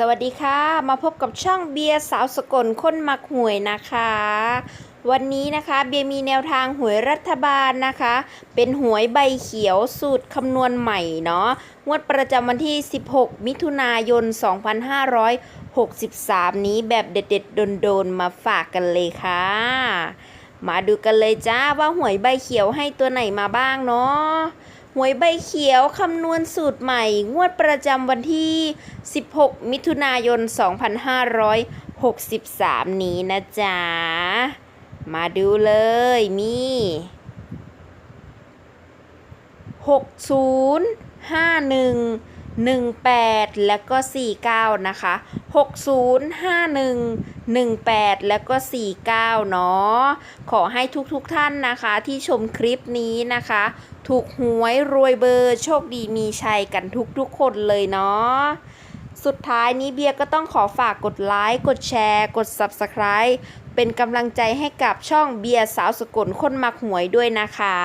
สวัสดีค่ะ มาพบกับช่องเบียร์สาวสกลคนมักหวยนะคะ วันนี้นะคะเบียร์มีแนวทางหวยรัฐบาลนะคะ เป็นหวยใบเขียวสูตรคำนวณใหม่เนาะงวดประจำวันที่ 16 มิถุนายน 2563 นี้แบบเด็ดๆ โดนๆ มาฝากกันเลยค่ะ มาดูกันเลยจ้าว่าหวยใบเขียวให้ตัวไหนมาบ้างเนาะ หวยใบเขียวคำนวณสูตรใหม่ งวดประจำวันที่ 16 มิถุนายน 2563 นี้นะจ๊ะ มาดูเลยมี 60 51 18 แล้วก็ 49 นะคะ 60 51 18 แล้วก็ 49 เนาะ ขอให้ทุกๆทท่านนะคะที่ชมคลิปนี้นะคะ ถูกหวยรวยเบอร์โชคดีมีชัยกันทุกๆคนเลยเนาะสุดท้ายนี้เบียร์ก็ต้องขอฝากกดไลค์ กดแชร์ กด Subscribe เป็นกำลังใจให้กับช่องเบียร์สาวสกลคนมักหวยด้วยนะคะ